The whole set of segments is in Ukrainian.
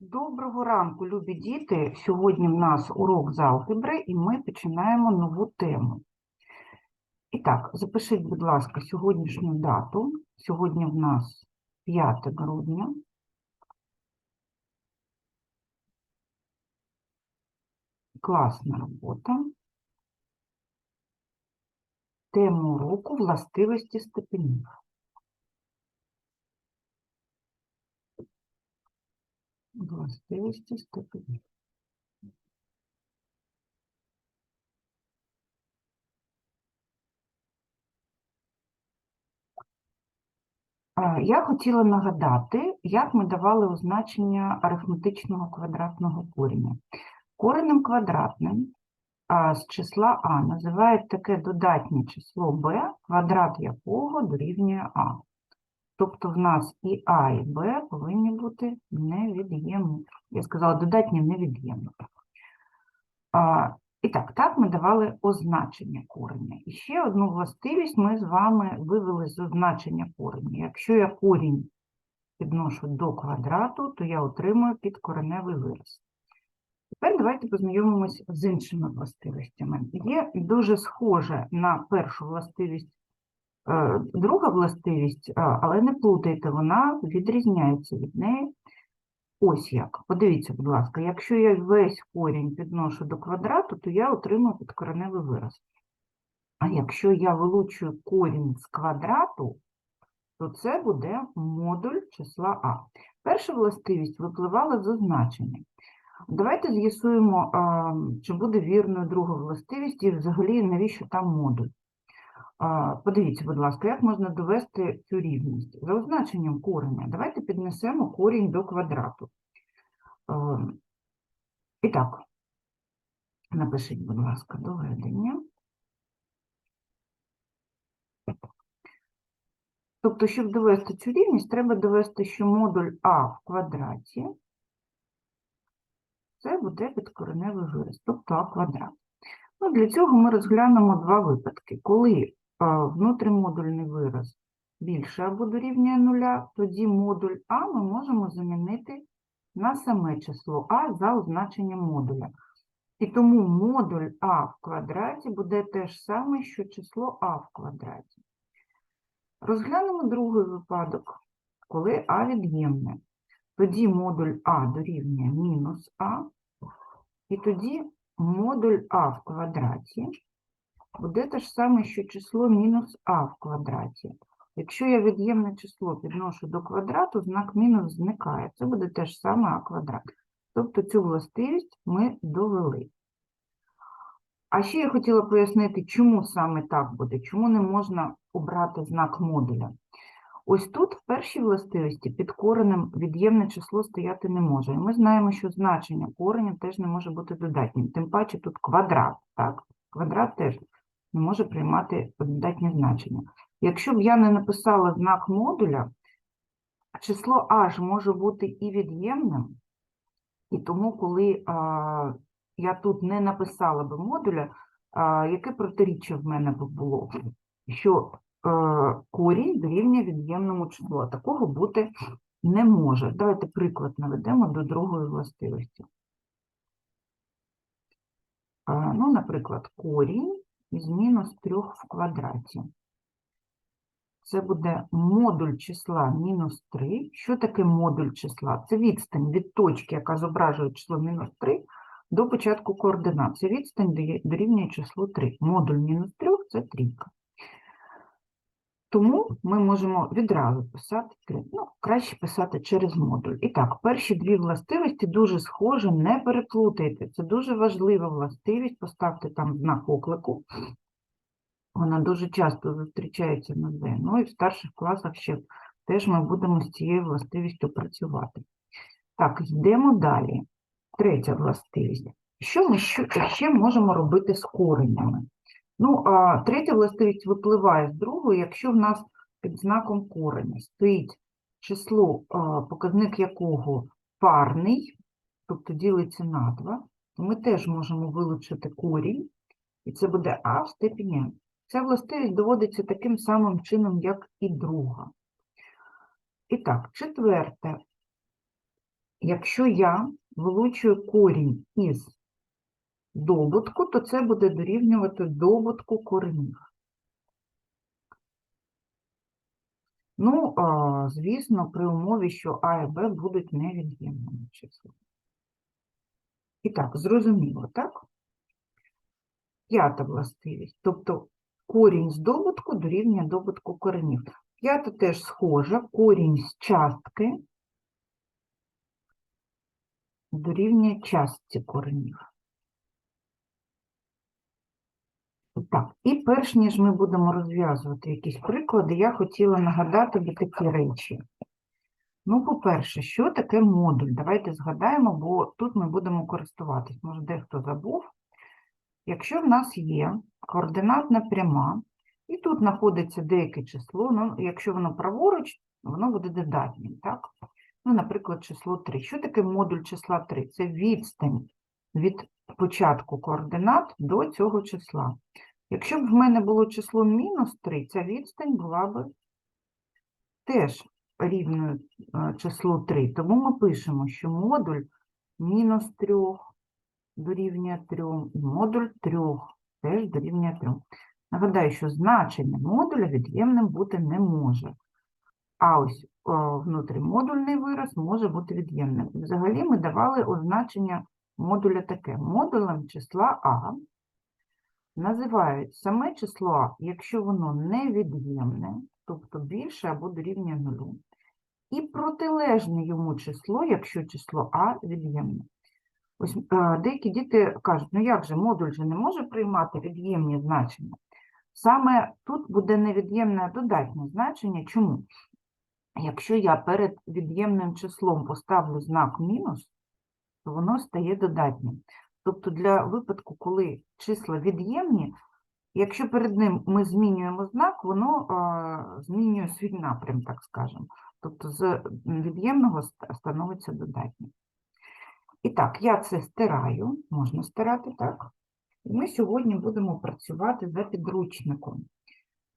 Доброго ранку, любі діти. Сьогодні в нас урок з алгебри, і ми починаємо нову тему. І так, запишіть, будь ласка, сьогоднішню дату. Сьогодні в нас 5 грудня. Класна робота. Тему уроку властивості степенів. Властивості степенів. А, Я хотіла нагадати, як ми давали означення арифметичного квадратного кореня. Коренем квадратним з числа а називають таке додатнє число b, квадрат якого дорівнює а. Тобто в нас і а, і б повинні бути невід'ємні. Я сказала, додатні невід'ємні. І так, так ми давали означення кореня. І ще одну властивість ми з вами вивели з означення кореня. Якщо я корінь підношу до квадрату, то я отримую підкореневий вираз. Тепер давайте познайомимось з іншими властивостями. Є дуже схоже на першу властивість друга властивість, е, але не плутайте, вона відрізняється від неї. Ось як. Подивіться, будь ласка, якщо я весь корінь підношу до квадрату, то я отримую підкореневий вираз. А якщо я вилучую корінь з квадрату, то це буде модуль числа А. Перша властивість випливала з означення. Давайте з'ясуємо, чи буде вірною друга властивість і взагалі навіщо там модуль. Подивіться, будь ласка, як можна довести цю рівність? За означенням кореня. Давайте піднесемо корінь до квадрату. Е, І так, напишіть, будь ласка, доведення. Тобто, щоб довести цю рівність, треба довести, що модуль А в квадраті це буде підкореневий вираз, тобто А квадрат. Ну, для цього ми розглянемо два випадки. Коли внутрімодульний вираз більше або дорівнює нуля, тоді модуль А ми можемо замінити на саме число А за означенням модуля. І тому модуль А в квадраті буде те ж саме, що число А в квадраті. Розглянемо другий випадок, коли А від'ємне. Тоді модуль А дорівнює мінус А, і тоді модуль А в квадраті буде те ж саме, що число мінус А в квадраті. Якщо я від'ємне число підношу до квадрату, знак мінус зникає. Це буде те ж саме А квадрат. Тобто цю властивість ми довели. А ще я хотіла пояснити, чому саме так буде, чому не можна обрати знак модуля. Ось тут в першій властивості під коренем від'ємне число стояти не може. І ми знаємо, що значення кореня теж не може бути додатнім. Тим паче тут квадрат, так? Квадрат теж не може приймати додатнє значення. Якщо б я не написала знак модуля, число аж може бути і від'ємним, і тому, коли а, я тут не написала би модуля, а, яке протиріччя в мене б було? Що е, корінь дорівнює від'ємному числу. А Такого бути не може. Давайте приклад наведемо до другої властивості. А, Ну, наприклад, корінь із мінус 3 в квадраті. Це буде модуль числа мінус 3. Що таке модуль числа? Це відстань від точки, яка зображує число мінус 3, до початку координат. Це відстань дорівнює числу 3. Модуль мінус 3 – це трійка. Тому ми можемо відразу писати Ну, краще писати через модуль. І так, перші дві властивості дуже схожі, не переплутайте. Це дуже важлива властивість, поставте там знак оклику. Вона дуже часто зустрічається на Д. Ну і в старших класах ще теж ми будемо з цією властивістю працювати. Так, йдемо далі. Третя властивість. Що ми ще, можемо робити з коренями? Ну, а третя властивість випливає з другої, якщо в нас під знаком кореня стоїть число, показник якого парний, тобто ділиться на 2, то ми теж можемо вилучити корінь, і це буде А в степені. Ця властивість доводиться таким самим чином, як і друга. І так, четверте. Якщо я вилучую корінь із добутку, то це буде дорівнювати добутку коренів. Ну, звісно, при умові, що А і Б будуть невід'ємними числами. І так, зрозуміло, так? П'ята властивість. Тобто корінь з добутку дорівнює добутку коренів. П'ята теж схожа, корінь з частки дорівнює частці коренів. Так, і перш ніж ми будемо розв'язувати якісь приклади, я хотіла нагадати би такі речі. Ну, по-перше, що таке модуль? Давайте згадаємо, бо тут ми будемо користуватись. Може, дехто забув. Якщо в нас є координатна пряма, і тут знаходиться деяке число, ну, якщо воно праворуч, воно буде додатнім, так? Ну, наприклад, число 3. Що таке модуль числа 3? Це відстань від початку координат до цього числа. Якщо б в мене було число мінус 3, ця відстань була б теж рівною е, числу 3. Тому ми пишемо, що модуль мінус 3 дорівнює 3, і модуль 3 теж дорівнює 3. Нагадаю, що значення модуля від'ємним бути не може. А ось о, внутрімодульний вираз може бути від'ємним. Взагалі ми давали означення модуля таке. Модулем числа А називають саме число якщо воно невід'ємне, тобто більше або дорівнює нулю, і протилежне йому число, якщо число А від'ємне. Ось е, деякі діти кажуть, ну як же модуль же не може приймати від'ємні значення. Саме тут буде невід'ємне додатнє значення. Чому? Якщо я перед від'ємним числом поставлю знак мінус, то воно стає додатнім. Тобто для випадку, коли числа від'ємні, якщо перед ним ми змінюємо знак, воно змінює свій напрям, так скажемо. Тобто з від'ємного становиться додатнім. І так, я це стираю, можна стирати, так? І ми сьогодні будемо працювати за підручником.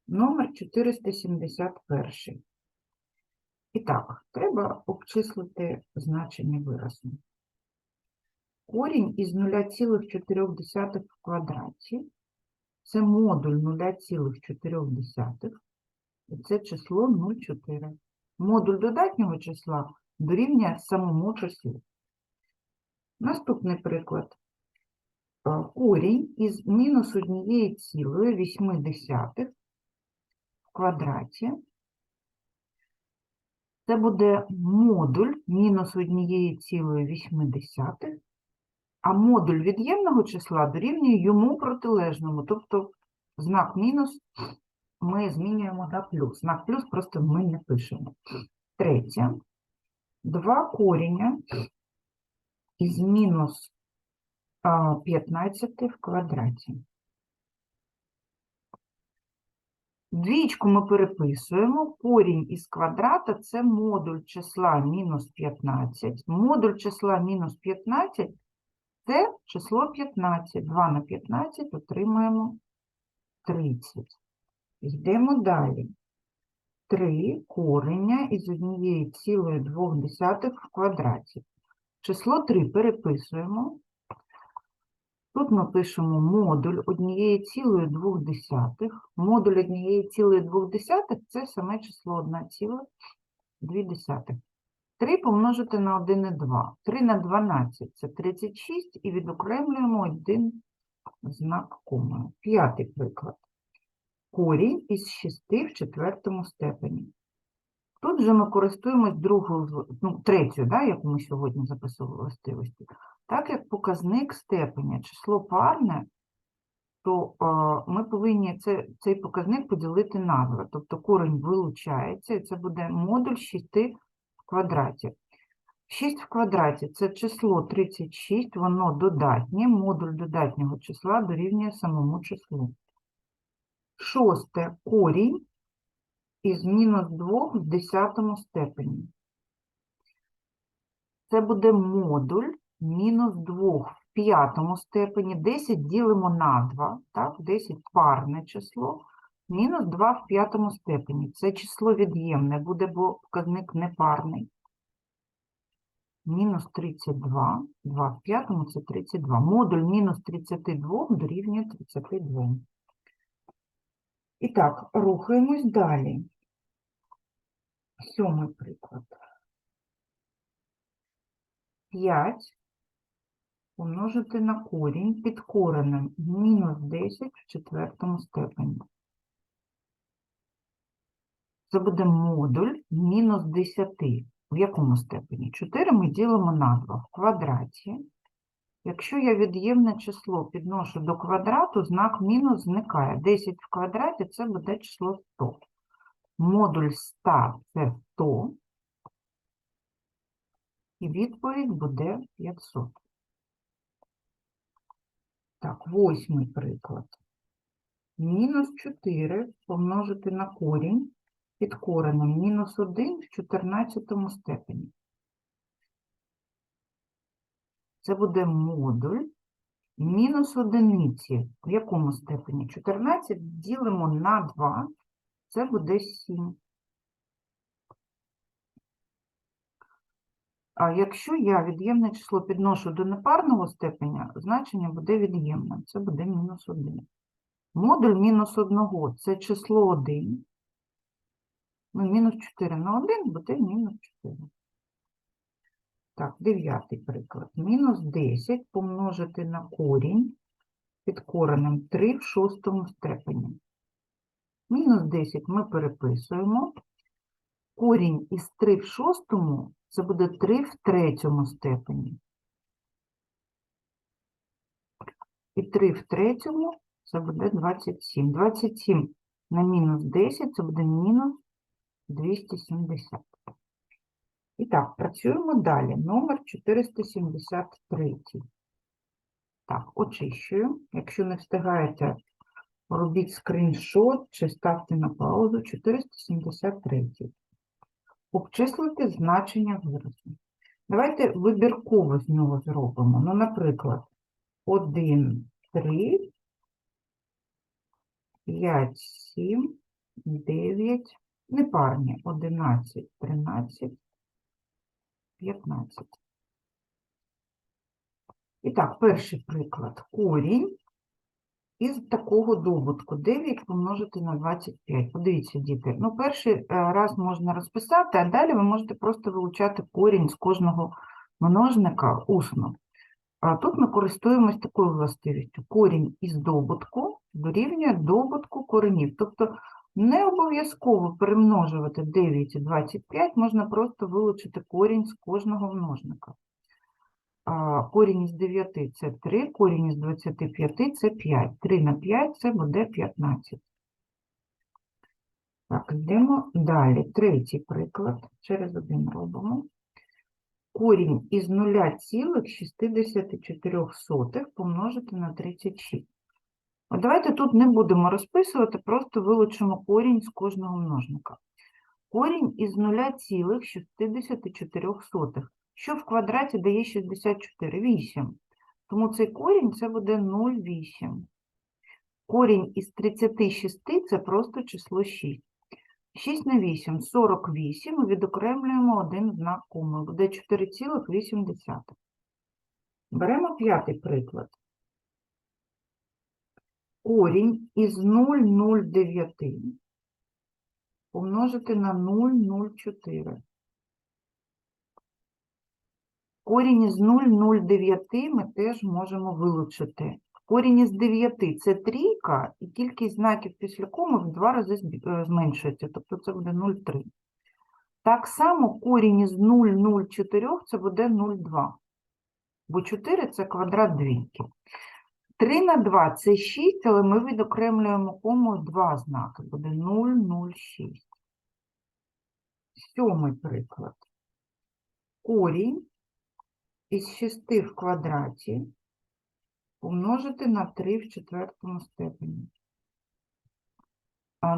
Номер 471. І так, треба обчислити значення виразу. Корінь із 0,4 в квадраті – це модуль 0,4, і це число 0,4. Модуль додатнього числа дорівнює самому числу. Наступний приклад. Корінь із мінус 1,8 в квадраті. Це буде модуль мінус 1,8, а модуль від'ємного числа дорівнює йому протилежному, тобто знак мінус ми змінюємо на плюс. Знак плюс просто ми не пишемо. Третє. Два коріння із мінус 15 в квадраті. Двічку ми переписуємо. Корінь із квадрата – це модуль числа мінус 15. Модуль числа мінус 15 – це число 15. 2 на 15 отримаємо 30. Йдемо далі. 3 корення із 1,2 в квадраті. Число 3 переписуємо. Тут ми пишемо модуль 1,2. Модуль 1,2 – це саме число 1,2. 3 помножити на 1,2. 3 на 12 – це 36, і відокремлюємо один знак комою. П'ятий приклад. Корінь із 6 в четвертому степені. Тут же ми користуємось другою, ну, третьою, да, яку ми сьогодні записували властивості. Так як показник степеня число парне, то е, ми повинні це, цей показник поділити на 2. Тобто корінь вилучається, і це буде модуль 6 в квадраті. 6 в квадраті – це число 36, воно додатнє, модуль додатнього числа дорівнює самому числу. Шосте – корінь із мінус 2 в 10 степені. Це буде модуль мінус 2 в п'ятому степені. 10 ділимо на 2, так? 10 парне число. Мінус 2 в п'ятому степені. Це число від'ємне буде, бо показник непарний. мінус 32, 2 в п'ятому це 32. Модуль мінус 32 дорівнює 32. І так, рухаємось далі. Сьомий приклад. 5 помножити на корінь під коренем мінус 10 в четвертому степені. Це буде модуль мінус 10. В якому степені? 4 ми ділимо на 2 в квадраті. Якщо я від'ємне число підношу до квадрату, знак мінус зникає. 10 в квадраті це буде число 100. Модуль 100 це 100. І відповідь буде 500. Так, восьмий приклад. Мінус 4 помножити на корінь під коренем мінус 1 в 14 степені. Це буде модуль мінус одиниці. В якому степені? 14 ділимо на 2, це буде 7. А якщо я від'ємне число підношу до непарного степеня, значення буде від'ємним. Це буде мінус 1. Модуль мінус 1 – це число 1. Ну, мінус 4 на 1 буде мінус 4. Так, дев'ятий приклад. Мінус 10 помножити на корінь під коренем 3 в шостому степені. Мінус 10 ми переписуємо. Корінь із 3 в шостому – це буде 3 в третьому степені. І 3 в третьому – це буде 27. 27 на мінус 10 – це буде мінус 270. І так, працюємо далі. Номер 473. Так, очищую. Якщо не встигаєте, робіть скріншот чи ставте на паузу. 473. Обчислити значення виразу. Давайте вибірково з нього зробимо. Ну, наприклад, 1, 3, 5, 7, 9, непарні 11, 13, 15. І так, перший приклад. Корінь із такого добутку 9 помножити на 25. Подивіться, діти. Ну, перший е, раз можна розписати, а далі ви можете просто вилучати корінь з кожного множника усно. А тут ми користуємось такою властивістю. Корінь із добутку дорівнює добутку коренів. Тобто не обов'язково перемножувати 9 і 25, можна просто вилучити корінь з кожного множника. Корінь із 9 – це 3, корінь із 25 – це 5. 3 на 5 – це буде 15. Так, йдемо далі. Третій приклад. Через один робимо. Корінь із 0,64 помножити на 36. Давайте тут не будемо розписувати, просто вилучимо корінь з кожного множника. Корінь із 0,64, що в квадраті дає 64, 8. Тому цей корінь це буде 0,8. Корінь із 36 це просто число 6. 6 на 8 – 48, ми відокремлюємо один знак коми, буде 4,8. Беремо п'ятий приклад корінь із 0,09 помножити на 0,04. Корінь із 0,09 ми теж можемо вилучити. Корінь із 9 – це трійка, і кількість знаків після коми в два рази е, зменшується, тобто це буде 0,3. Так само корінь із 0,04 – це буде 0,2, бо 4 – це квадрат двійки. 3 на 2 – це 6, але ми відокремлюємо комою два знаки, буде 0,06. Сьомий приклад. Корінь із 6 в квадраті помножити на 3 в четвертому степені.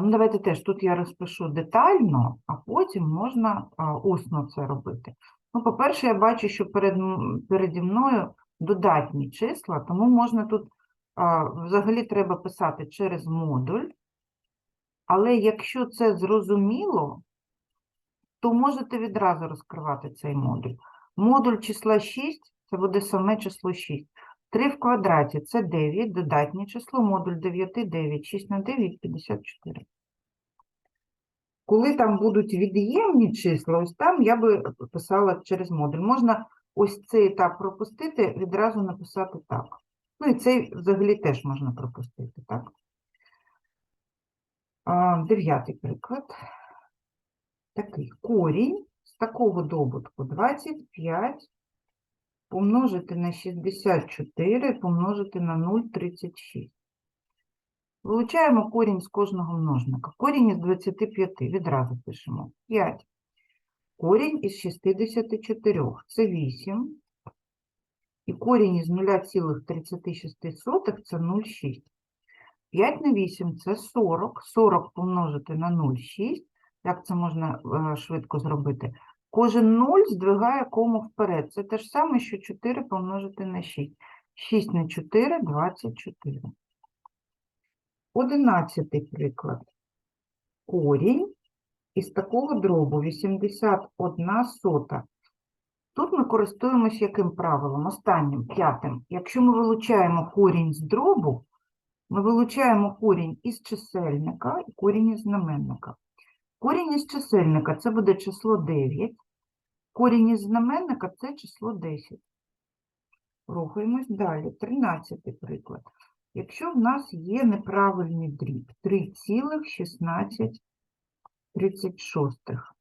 Ну, давайте теж тут я розпишу детально, а потім можна усно це робити. Ну, по-перше, я бачу, що перед, переді мною додатні числа, тому можна тут взагалі треба писати через модуль. Але якщо це зрозуміло, то можете відразу розкривати цей модуль. Модуль числа 6 це буде саме число 6. 3 в квадраті це 9, додатнє число, модуль 9 – 9, 6 на 9 – 54. Коли там будуть від'ємні числа, ось там я би писала через модуль. Можна ось цей етап пропустити, відразу написати так. Ну і цей взагалі теж можна пропустити, так? Дев'ятий приклад. Такий корінь з такого добутку 25 помножити на 64 помножити на 0,36. Вилучаємо корінь з кожного множника. Корінь із 25 відразу пишемо 5. Корінь із 64 це 8. І корінь із 0,36 це 0,6. 5 на 8 це 40. 40 помножити на 0,6. Як це можна е, швидко зробити? Кожен 0 здвигає кому вперед. Це те ж саме, що 4 помножити на 6. 6 на 4 – 24. Одинадцятий приклад. Корінь із такого дробу 81 сота. Тут ми користуємося яким правилом? Останнім, п'ятим. Якщо ми вилучаємо корінь з дробу, ми вилучаємо корінь із чисельника і корінь із знаменника. Корінь із чисельника це буде число 9, корінь із знаменника це число 10. Рухаємось далі. Тринадцятий приклад. Якщо в нас є неправильний дріб 3,1636,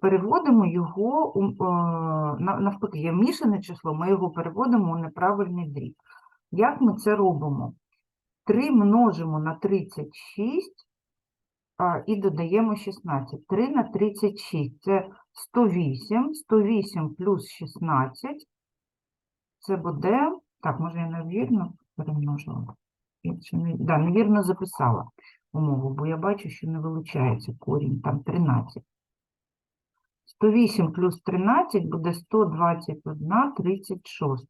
переводимо його, е, навпаки, є мішане число, ми його переводимо у неправильний дріб. Як ми це робимо? 3 множимо на 36 а, і додаємо 16. 3 на 36 – це 108, 108 плюс 16 – це буде, так, може я невірно перемножила? Я не, да, невірно записала умову, бо я бачу, що не вилучається корінь, там 13. 108 плюс 13 буде 121, 36.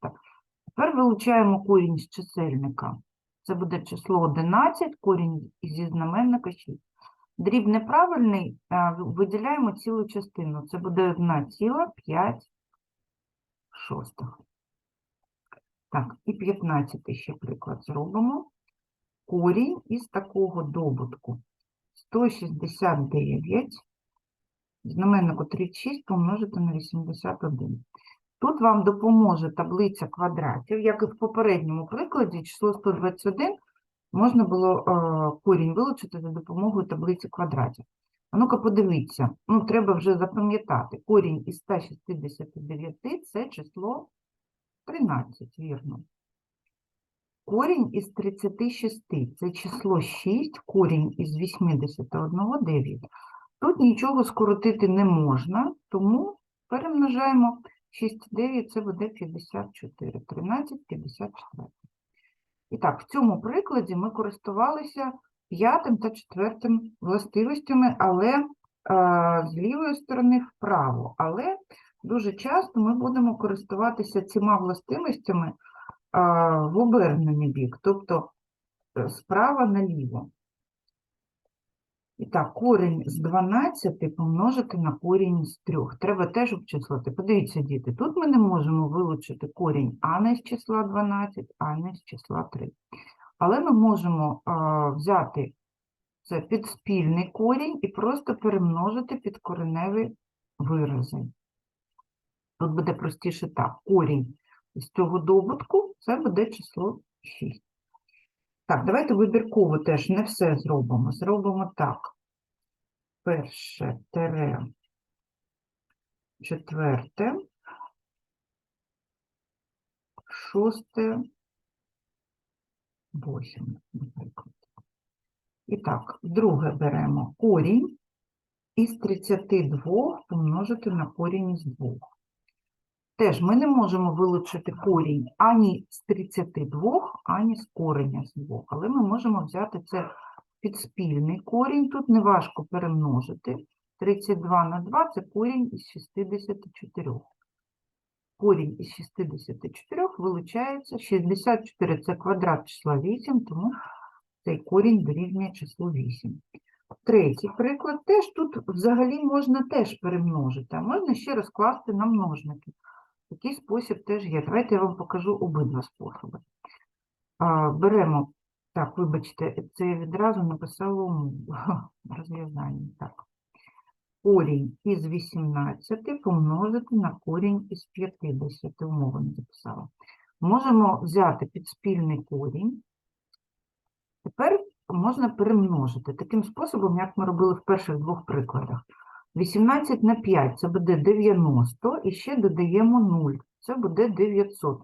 Тепер вилучаємо корінь з чисельника. Це буде число 11, корінь зі знаменника 6. Дріб неправильний, виділяємо цілу частину. Це буде 1,5 шостих. Так, і 15 ще приклад зробимо. Корінь із такого добутку 169, знаменнику 36 помножити на 81. Тут вам допоможе таблиця квадратів, як і в попередньому прикладі, число 121 можна було е, корінь вилучити за допомогою таблиці квадратів. А ну-ка подивіться, ну треба вже запам'ятати, корінь із 169 – це число 13, вірно. Корінь із 36 – це число 6, корінь із 81 – 9. Тут нічого скоротити не можна, тому перемножаємо 6 9, це буде 54. 13, 54. І так, в цьому прикладі ми користувалися п'ятим та четвертим властивостями, але е, з лівої сторони вправо. Але дуже часто ми будемо користуватися цими властивостями е, в обернений бік, тобто е, справа наліво. І так, корінь з 12 помножити на корінь з 3. Треба теж обчислити. Подивіться, діти, тут ми не можемо вилучити корінь а не з числа 12, а не з числа 3. Але ми можемо а, взяти це підспільний корінь і просто перемножити підкореневі вирази. Тут буде простіше так. Корінь з цього добутку це буде число 6. Так, давайте вибірково теж не все зробимо. Зробимо так. Перше тере четверте, шосте, восьме, наприклад. І так, друге беремо корінь із 32 помножити на корінь із 2. Теж ми не можемо вилучити корінь ані з 32, ані з кореня з 2, але ми можемо взяти це підспільний корінь, тут неважко перемножити. 32 на 2 – це корінь із 64. Корінь із 64 вилучається. 64 – це квадрат числа 8, тому цей корінь дорівнює числу 8. Третій приклад. Теж тут взагалі можна теж перемножити, а можна ще розкласти на множники. Такий спосіб теж є. Давайте я вам покажу обидва способи. А, беремо, так, вибачте, це я відразу написала розв'язання. Так. Корінь із 18 помножити на корінь із 50. Умову не записала. Можемо взяти підспільний корінь. Тепер можна перемножити таким способом, як ми робили в перших двох прикладах. 18 на 5 це буде 90, і ще додаємо 0, це буде 900.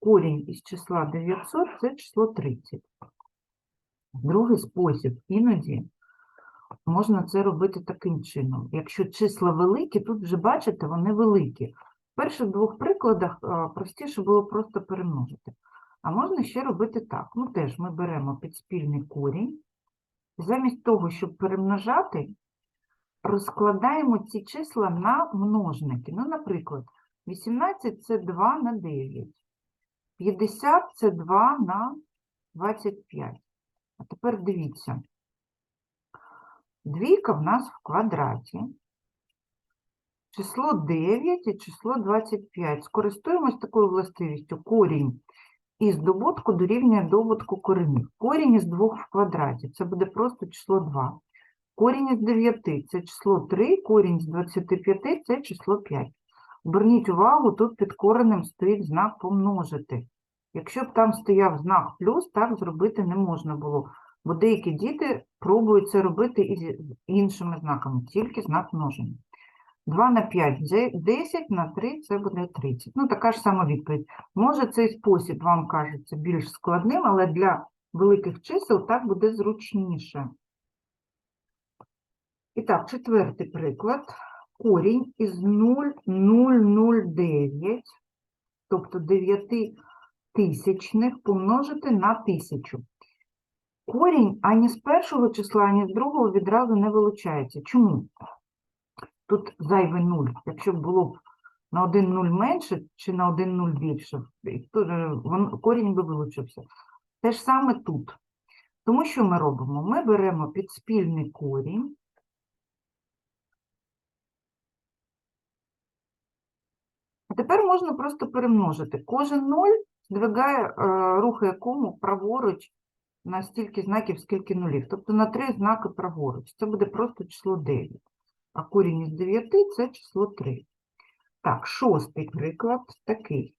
Корінь із числа 900 це число 30. Другий спосіб іноді можна це робити таким чином. Якщо числа великі, тут вже бачите, вони великі. В перших двох прикладах простіше було просто перемножити. А можна ще робити так. Ну, теж ми беремо підспільний корінь. Замість того, щоб перемножати, розкладаємо ці числа на множники. Ну, наприклад, 18 це 2 на 9. 50 це 2 на 25. А тепер дивіться. Двійка в нас в квадраті. Число 9 і число 25. Скористуємось такою властивістю. Корінь із добутку дорівнює добутку коренів. Корінь із 2 в квадраті. Це буде просто число 2. Корінь із 9 – це число 3, корінь з 25 – це число 5. Зверніть увагу, тут під коренем стоїть знак помножити. Якщо б там стояв знак плюс, так зробити не можна було. Бо деякі діти пробують це робити і з іншими знаками, тільки знак множення. 2 на 5 – 10, на 3 – це буде 30. Ну, така ж сама відповідь. Може, цей спосіб вам кажеться більш складним, але для великих чисел так буде зручніше. Так, четвертий приклад. Корінь із 0,009, тобто 9 тисячних помножити на тисячу. Корінь ані з першого числа, ані з другого відразу не вилучається. Чому? Тут зайвий 0. Якщо б було б на 1 0 менше чи на 1 0 більше, е, корінь би вилучився. Те ж саме тут. Тому що ми робимо? Ми беремо підспільний корінь. А тепер можна просто перемножити. Кожен 0 здвигає, е, рухає кому праворуч на стільки знаків, скільки нулів. Тобто на 3 знаки праворуч. Це буде просто число 9. А корінь із 9 – це число 3. Так, шостий приклад такий.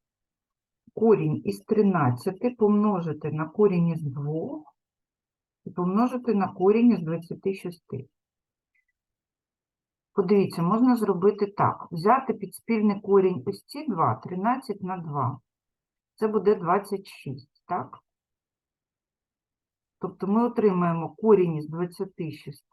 Корінь із 13 помножити на корінь із 2 і помножити на корінь із 26. Подивіться, можна зробити так. Взяти підспільний корінь ось ці 2, 13 на 2. Це буде 26, так? Тобто ми отримаємо корінь із 26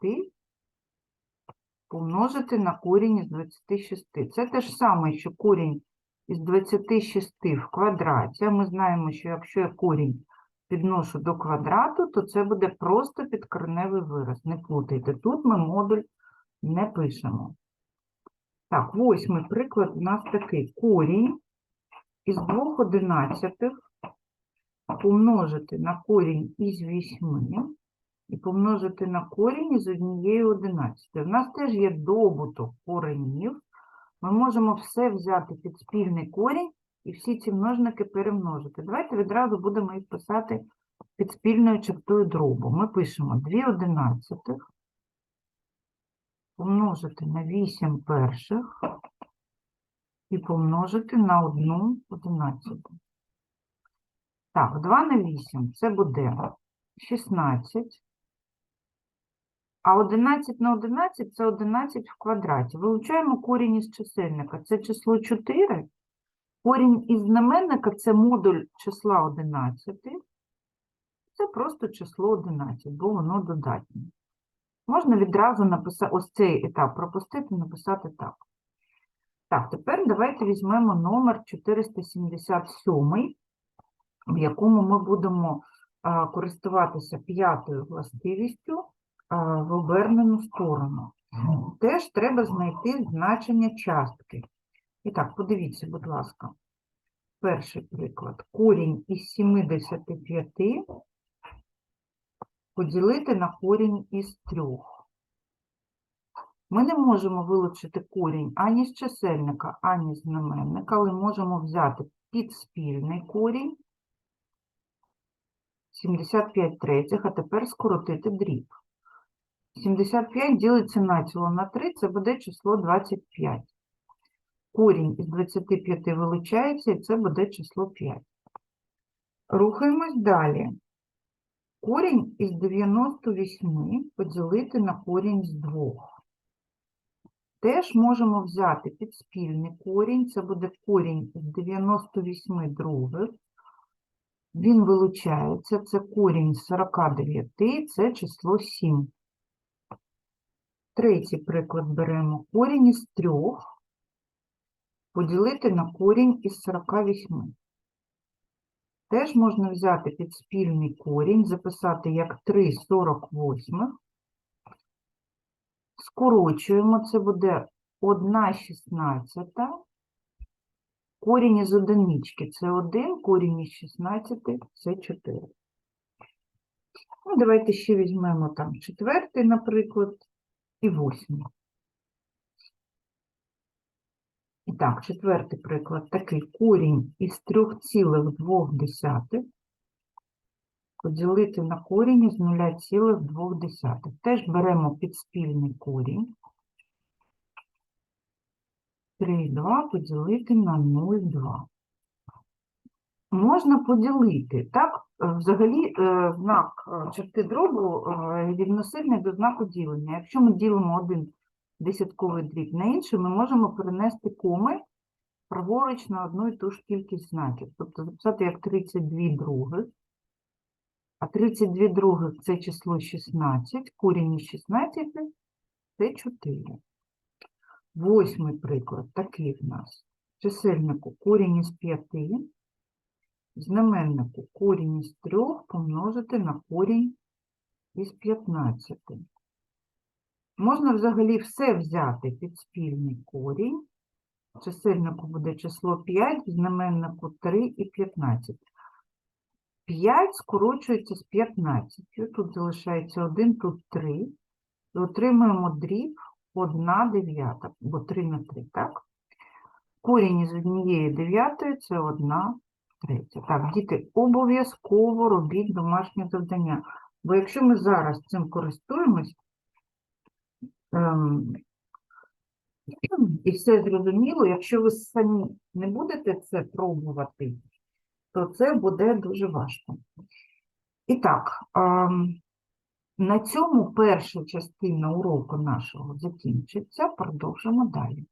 помножити на корінь із 26. Це те ж саме, що корінь із 26 в квадраті. Ми знаємо, що якщо я корінь підношу до квадрату, то це буде просто підкореневий вираз. Не плутайте. Тут ми модуль не пишемо. Так, восьмий приклад у нас такий. Корінь із 2 одинадцятих помножити на корінь із 8 і помножити на корінь із однієї одинадцятої. У нас теж є добуток коренів. Ми можемо все взяти під спільний корінь і всі ці множники перемножити. Давайте відразу будемо їх писати під спільною чертою дробу. Ми пишемо 2 одинадцятих помножити на 8 перших і помножити на 1 одинадцяту. Так, 2 на 8 це буде 16. А 11 на 11 це 11 в квадраті. Вилучаємо корінь із чисельника. Це число 4. Корінь із знаменника це модуль числа 11. Це просто число 11, бо воно додатнє. Можна відразу написати ось цей етап пропустити, написати так. Так, тепер давайте візьмемо номер 477, в якому ми будемо користуватися п'ятою властивістю в обернену сторону. Теж треба знайти значення частки. І так, подивіться, будь ласка. Перший приклад. Корінь із 75 поділити на корінь із 3. Ми не можемо вилучити корінь ані з чисельника, ані з знаменника, але можемо взяти підспільний корінь 75 третіх, а тепер скоротити дріб. 75 ділиться націло на 3, це буде число 25. Корінь із 25 вилучається, і це буде число 5. Рухаємось далі. Корінь із 98 поділити на корінь з 2. Теж можемо взяти підспільний корінь, це буде корінь з 98 других. Він вилучається, це корінь з 49, це число 7. Третій приклад беремо корінь із 3 поділити на корінь із 48. Теж можна взяти підспільний корінь, записати як 3 48. Скорочуємо, це буде 1 шістнадцята. Корінь із одинички – це 1, корінь із 16 – це 4. Ну, давайте ще візьмемо там четвертий, наприклад, і восьмий. І так, четвертий приклад такий корінь із 3,2 поділити на корінь із 0,2. Теж беремо підспільний корінь. 3,2 поділити на 0,2. Можна поділити, так? Е, Взагалі е, знак е, черти дробу рівносильний до знаку ділення. Якщо ми ділимо один десятковий дріб на інший, ми можемо перенести коми праворуч на одну і ту ж кількість знаків. Тобто записати як 32 других. А 32 других – це число 16, корінь із 16 – це 4. Восьмий приклад такий в нас. Чисельнику корінь із 5, знаменнику корінь із 3 помножити на корінь із 15. Можна взагалі все взяти під спільний корінь. Чисельнику буде число 5, в знаменнику 3 і 15. 5 скорочується з 15. Тут залишається 1, тут 3. І отримуємо дріб 1 дев'ята, бо 3 на 3, так? Корінь із однієї дев'ятої – це 1 третя. Так, діти, обов'язково робіть домашнє завдання. Бо якщо ми зараз цим користуємось, і все зрозуміло, якщо ви самі не будете це пробувати, то це буде дуже важко. І так, ем, на цьому перша частина уроку нашого закінчиться, продовжимо далі.